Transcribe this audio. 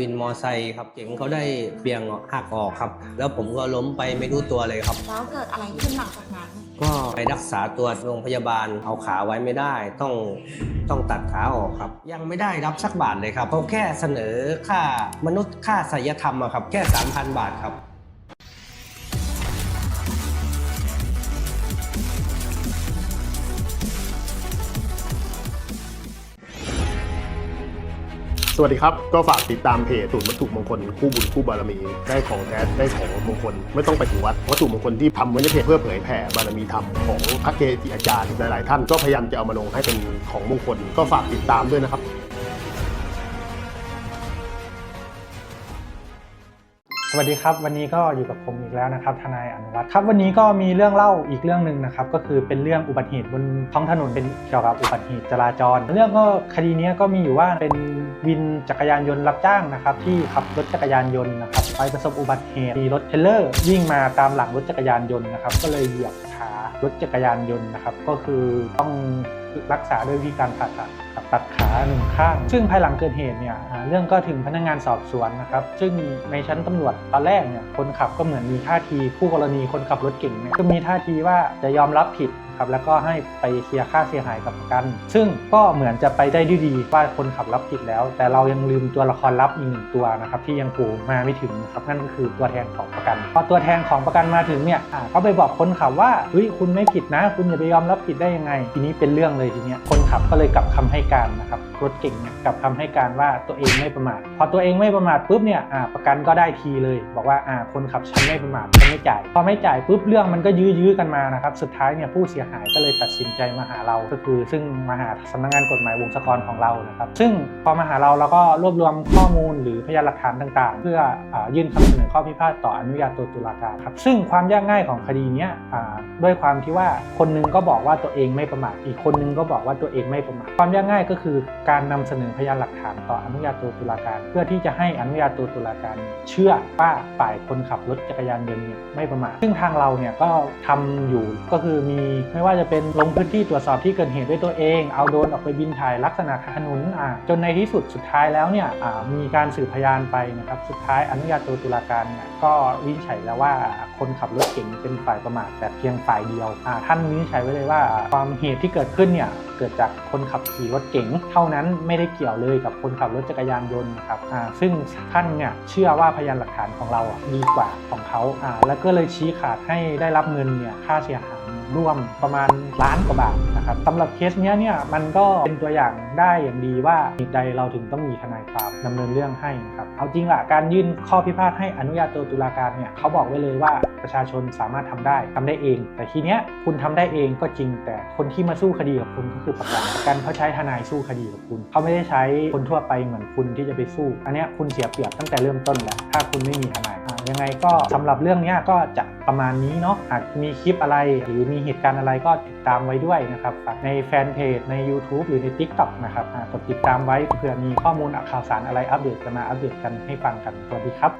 วินมอไซค์ครับ เก๋งเขาได้เบี่ยงหักออกครับ แล้วผมก็ล้มไปไม่รู้ตัวเลยครับ แล้วเกิดอะไรขึ้นหลังจากนั้น ก็ไปรักษาตัวโรงพยาบาลเอาขาไว้ไม่ได้ ต้องต้องตัดขาออกครับ ยังไม่ได้รับสักบาทเลยครับเขาแค่เสนอค่ามนุษย์ค่าศิลธรรมอะครับ แค่ 3,000 บาทครับ วัสดีครับ ก็ฝากติดตามเพจศูนย์วัตถุมงคลคู่บุญคู่บารมี ได้ของแท้ได้ของมงคล ไม่ต้องไปถึงวัดวัตถุมงคลที่ทำไว้ในเพจเพื่อเผยแผ่บารมีธรรมของพระเกจิอาจารย์หลายๆท่านก็พยายามจะเอามาลงให้เป็นของมงคล ก็ฝากติดตามด้วยนะครับ สวัสดีครับ วันนี้ก็อยู่กับผมอีกแล้วนะครับทนายอนุวัฒน์ครับวันนี้ก็มีเรื่องเล่าอีกเรื่องหนึ่งนะครับก็คือเป็นเรื่องอุบัติเหตุบนท้องถนนเป็นเกี่ยวกับอุบัติเหตุจราจร เรื่องก็คดีนี้ก็มีอยู่ว่าเป็นวินจักรยานยนต์รับจ้างนะครับที่ขับรถจักรยานยนต์นะครับไปประสบอุบัติเหตุมีรถเทรลเลอร์วิ่งมาตามหลังรถจักรยานยนต์นะครับก็เลยเหยียบขารถจักรยานยนต์นะครับก็คือต้องรักษาด้วยวิธีการผ่าตัดครับตัดขาหนึ่งข้าง ซึ่งภายหลังเกิดเหตุเนี่ยเรื่องก็ถึงพนักงานสอบสวนนะครับ ซึ่งในชั้นตำรวจตอนแรกเนี่ยคนขับก็เหมือนมีท่าทีคู่กรณีคนขับรถเก่งเนี่ยก็มีท่าทีว่าจะยอมรับผิด ครับแล้วก็ให้ไปเคลียร์ค่าเสียหายกับประกัน ซึ่งก็เหมือนจะไปได้ด้วยดีว่าคนขับรับผิดแล้ว แต่เรายังลืมตัวละครลับอีกหนึ่งตัวนะครับที่ยังโผล่มาไม่ถึงนะครับนั่นก็คือตัวแทนของประกันพอตัวแทนของประกันมาถึงเนี่ยอ่าไปบอกคนขับว่าเฮ้ยคุณไม่ผิดนะ คุณอย่าไปยอมรับผิดได้ยังไง ทีนี้เป็นเรื่องเลยทีเนี้ยคนขับก็เลยกลับคำให้การนะครับรถเก่งเนี่ยกลับคำให้การว่าตัวเองไม่ประมาทพอตัวเองไม่ประมาทปุ๊บเนี่ยประกันก็ได้ทีเลย บอกว่าอ่าคนขับฉันไม่ประมาทฉันไม่จ่ายพอไม่จ่ายปุ๊บเรื่องมันก็ยื้อๆกันมานะครับสุดท้ายเนี่ยผู้เสียหายก็เลยตัดสินใจมาหาเราก็คือ ซึ่งมาหาสำนักงานกฎหมายวงศกรของเรานะครับ ซึ่งพอมาหาเราเราก็รวบรวมข้อมูลหรือพยานหลักฐานต่างๆ เพื่ออยื่นคำเสนอข้อพิพาทต่ออนุญาโตตุลาการครับซึ่งความยากง่ายของคดีนี้ด้วยความที่ว่าคนหนึงก็บอกว่าตัวเองไม่ประมาทอีกคนหนึงก็บอกว่าตัวเองไม่ประมาทความยากง่ายก็คือการนำเสนอพยานหลักฐานต่ออนุญาโตตุลาการ เพื่อที่จะให้อนุญาโตตุลาการ เชื่อว่าฝ่ายคนขับรถจักรยานยนต์เนี่ยไม่ประมาทซึ่งทางเราเนี่ยก็ทำอยู่ก็คือมีไม่ว่าจะเป็นลงพื้นที่ตรวจสอบที่เกิดเหตุด้วยตัวเอง เอาโดรนออกไปบินถ่ายลักษณะถนนจนในที่สุดสุดท้ายแล้วเนี่ยมีการสืบพยานไปนะครับสุดท้ายอนุญาโตตุลาการเนี่ยก็วินิจฉัยแล้วว่าคนขับรถเก๋งเป็นฝ่ายประมาทแต่เพียงฝ่ายเดียวท่านวินิจฉัยไว้เลยว่า ความเหตุที่เกิดขึ้นเนี่ยเกิดจากคนขับขี่รถเก๋งเท่านั้นไม่ได้เกี่ยวเลยกับคนขับรถจักรยานยนต์นะครับซึ่งท่านเนี่ยเชื่อว่าพยานหลักฐานของเราดีกว่าของเขาอ่าแล้วก็เลยชี้ขาดให้ได้รับเงินเนี่ยค่าเสียหาย ร่วมประมาณล้านกว่าบาทนะครับสำหรับเคสเนี้ยเนี่ยมันก็เป็นตัวอย่างได้อย่างดีว่าเหตุใดเราถึงต้องมีทนายความดำเนินเรื่องให้นะครับเอาจริงละการยื่นข้อพิพาทให้อนุญาโตตุลาการเนี่ยเขาบอกไว้เลยว่าประชาชนสามารถทำได้ทำได้เอง แต่ทีเนี้ยคุณทำได้เองก็จริง แต่คนที่มาสู้คดีกับคุณก็คือประกันประกันเขาใช้ทนายสู้คดีกับคุณเขาไม่ได้ใช้คนทั่วไปเหมือนคุณที่จะไปสู้ อันเนี้ยคุณเสียเปรียบตั้งแต่เริ่มต้นแล้วถ้าคุณไม่มีทนาย ยังไงก็สำหรับเรื่องนี้ก็จะประมาณนี้เนาะหากมีคลิปอะไรหรือมีเหตุการณ์อะไรก็ติดตามไว้ด้วยนะครับในแฟนเพจใน YouTube หรือใน TikTok นะครับกดติดตามไว้เผื่อมีข้อมูลข่าวสารอะไรอัปเดตจะมาอัปเดตกันให้ฟังกันสวัสดีครับ